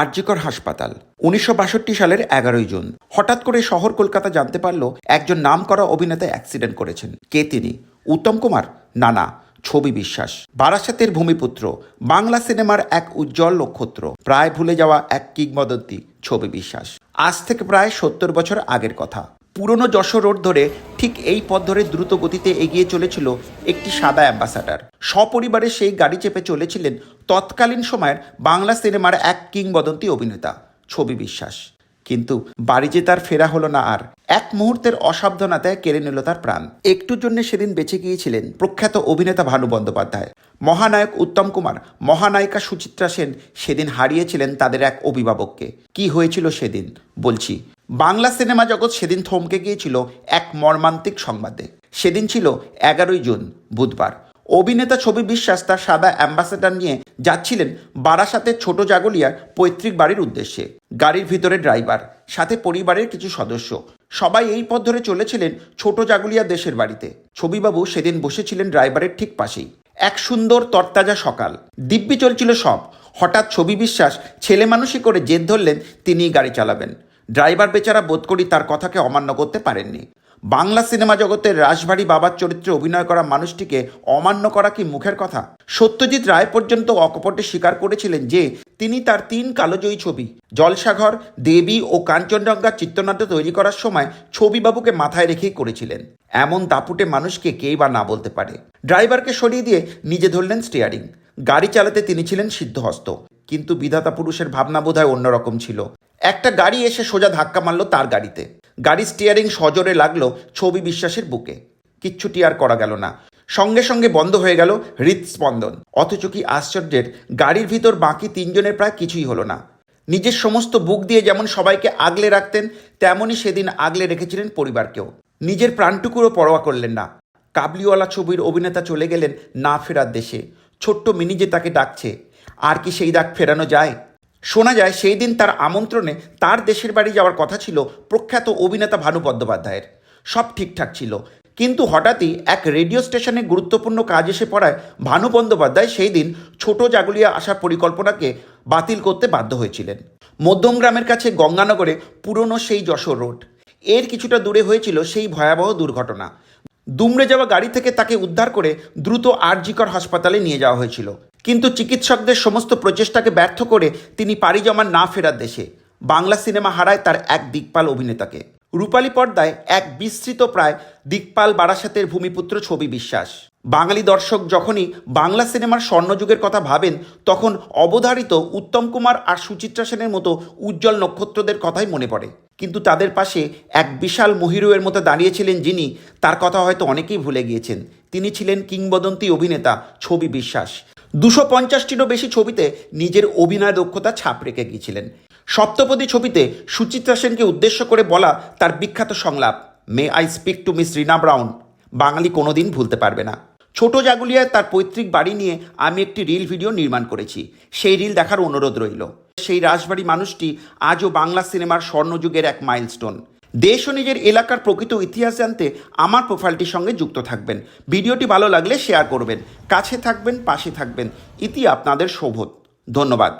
আরজিকর হাসপাতাল, উনিশশো বাষট্টি সালের এগারোই জুন। হঠাৎ করে শহর কলকাতা জানতে পারল একজন নাম করা অভিনেতা অ্যাক্সিডেন্ট করেছেন। কে তিনি? উত্তম কুমার না না ছবি বিশ্বাস। বারাসাতের ভূমিপুত্র, বাংলা সিনেমার এক উজ্জ্বল নক্ষত্র। প্রায় ভুলে যাওয়া এক কিংবদন্তি, ছবি বিশ্বাস। আজ থেকে প্রায় সত্তর বছর আগের কথা। পুরনো যশোর রোড ধরে ঠিক এই পথ ধরে দ্রুত গতিতে এগিয়ে চলেছিল একটি সাদা অ্যাম্বাসাডার সপরিবারে সেই গাড়ি চেপে চলেছিলেন তৎকালীন সময়ের বাংলা সিনেমার এক কিংবদন্তি অভিনেতা, ছবি বিশ্বাস। কিন্তু বাড়ি যে তার ফেরা হলো না আর, এক মুহূর্তের অসাবধানতায় কেড়ে নিল তার প্রাণ। একটুর জন্য সেদিন বেঁচে গিয়েছিলেন প্রখ্যাত অভিনেতা ভানু বন্দ্যোপাধ্যায়। মহানায়ক উত্তম কুমার, মহানায়িকা সুচিত্রা সেন সেদিন হারিয়েছিলেন তাদের এক অভিভাবককে। কি হয়েছিল সেদিন? বলছি বাংলা সিনেমা জগৎ সেদিন থমকে গিয়েছিল এক মর্মান্তিক সংবাদে। সেদিন ছিল এগারোই জুন, বুধবার। অভিনেতা ছবি বিশ্বাস তার সাদা অ্যাম্বাসেডার নিয়ে যাচ্ছিলেন বারাসাতের ছোট জাগলিয়ার পৈতৃক বাড়ির উদ্দেশ্যে। গাড়ির ভিতরে ড্রাইভার, সাথে পরিবারের কিছু সদস্য। সবাই এই পথ ধরে চলেছিলেন ছোট জাগুলিয়া দেশের বাড়িতে। ছবিবাবু সেদিন বসেছিলেন ড্রাইভারের ঠিক পাশেই। এক সুন্দর তরতাজা সকাল। দিব্যি চলছিল সব। হঠাৎ ছবি বিশ্বাস ছেলে মানুষই করে জেদ ধরলেন, তিনিই গাড়ি চালাবেন। ড্রাইভার বেচারা বোধ করি তার কথাকে অমান্য করতে পারেননি। বাংলা সিনেমা জগতের রাশবাড়ি বাবার চরিত্রে অভিনয় করা মানুষটিকে অমান্য করা কি মুখের কথা? সত্যজিৎ রায় পর্যন্ত অকপটে স্বীকার করেছিলেন যে, তিনি তার তিন কালোজয়ী ছবি, জলসাঘর, দেবী ও কাঞ্চনজঙ্ঘার চিত্রনাট্য তৈরি করার সময় ছবিবাবুকে মাথায় রেখেই করেছিলেন। এমন দাপুটে মানুষকে কেই বা না বলতে পারে। ড্রাইভারকে সরিয়ে দিয়ে নিজে ধরলেন স্টিয়ারিং। গাড়ি চালাতে তিনি ছিলেন সিদ্ধহস্ত। কিন্তু বিধাতা পুরুষের ভাবনা বোধহয় অন্যরকম ছিল। একটা গাড়ি এসে সোজা ধাক্কা মারল তার গাড়িতে। গাড়ি স্টিয়ারিং সজোরে লাগল ছবি বিশ্বাসের বুকে। কিচ্ছুটি আর করা গেল না। সঙ্গে সঙ্গে বন্ধ হয়ে গেল হৃদস্পন্দন অথচ কি আশ্চর্যের, গাড়ির ভিতর বাকি তিনজনের প্রায় কিছুই হলো না। নিজের সমস্ত বুক দিয়ে যেমন সবাইকে আগলে রাখতেন, তেমনই সেদিন আগলে রেখেছিলেন পরিবারকেও। নিজের প্রাণটুকুরও পরোয়া করলেন না। কাবলিওয়ালা ছবির অভিনেতা চলে গেলেন না ফেরার দেশে। ছোট্ট মিনি যে তাকে ডাকছে, আর কি সেই ডাক ফেরানো যায়? শোনা যায় সেই দিন তার আমন্ত্রণে তার দেশের বাড়ি যাওয়ার কথা ছিল প্রখ্যাত অভিনেতা ভানু বন্দ্যোপাধ্যায়ের। সব ঠিকঠাক ছিল। কিন্তু হঠাৎই এক রেডিও স্টেশনে গুরুত্বপূর্ণ কাজ এসে পড়ায় ভানু বন্দ্যোপাধ্যায় সেই দিন ছোট জাগুলিয়া আসার পরিকল্পনাকে বাতিল করতে বাধ্য হয়েছিলেন। মধ্যমগ্রামের কাছে গঙ্গানগরে পুরনো সেই যশোর রোড। এর কিছুটা দূরে হয়েছিল সেই ভয়াবহ দুর্ঘটনা। দুমড়ে যাওয়া গাড়ি থেকে তাকে উদ্ধার করে দ্রুত আরজিকর হাসপাতালে নিয়ে যাওয়া হয়েছিল। কিন্তু চিকিৎসকদের সমস্ত প্রচেষ্টাকে ব্যর্থ করে তিনি পাড়ি জমান না ফেরার দেশে। বাংলা সিনেমা হারায় তার এক দিকপাল অভিনেতাকে। রূপালী পর্দায় এক বিস্তৃত প্রায় দিকপাল বারাসাতের ভূমিপুত্র ছবি বিশ্বাস। বাঙালি দর্শক যখনই বাংলা সিনেমার স্বর্ণযুগের কথা ভাবেন, তখন অবধারিত উত্তম কুমার আর সুচিত্রা সেনের মতো উজ্জ্বল নক্ষত্রদের কথাই মনে পড়ে। কিন্তু তাদের পাশে এক বিশাল মহিরুয়ের মতো দাঁড়িয়েছিলেন যিনি, তার কথা হয়তো অনেকেই ভুলে গিয়েছেন। তিনি ছিলেন কিংবদন্তি অভিনেতা ছবি বিশ্বাস। দুশো পঞ্চাশটিরও বেশি ছবিতে নিজের অভিনয় দক্ষতা ছাপ রেখে গিয়েছিলেন। সপ্তপদী ছবিতে সুচিত্রা সেনকে উদ্দেশ্য করে বলা তার বিখ্যাত সংলাপ may I speak to Miss Rina Brown বাঙালি কোনোদিন ভুলতে পারবে না। ছোট জাগুলিয়ায় তার পৈতৃক বাড়ি নিয়ে আমি একটি রিল ভিডিও নির্মাণ করেছি। সেই রিল দেখার অনুরোধ রইল। সেই রাজবাড়ি মানুষটি আজও বাংলা সিনেমার স্বর্ণযুগের এক মাইলস্টোন। দেশ ও নিজের এলাকার প্রকৃত ইতিহাস জানতে আমার প্রোফাইলটির সঙ্গে যুক্ত থাকবেন। ভিডিওটি ভালো লাগলে শেয়ার করবেন। কাছে থাকবেন, পাশে থাকবেন। ইতি আপনাদের শোভত ধন্যবাদ।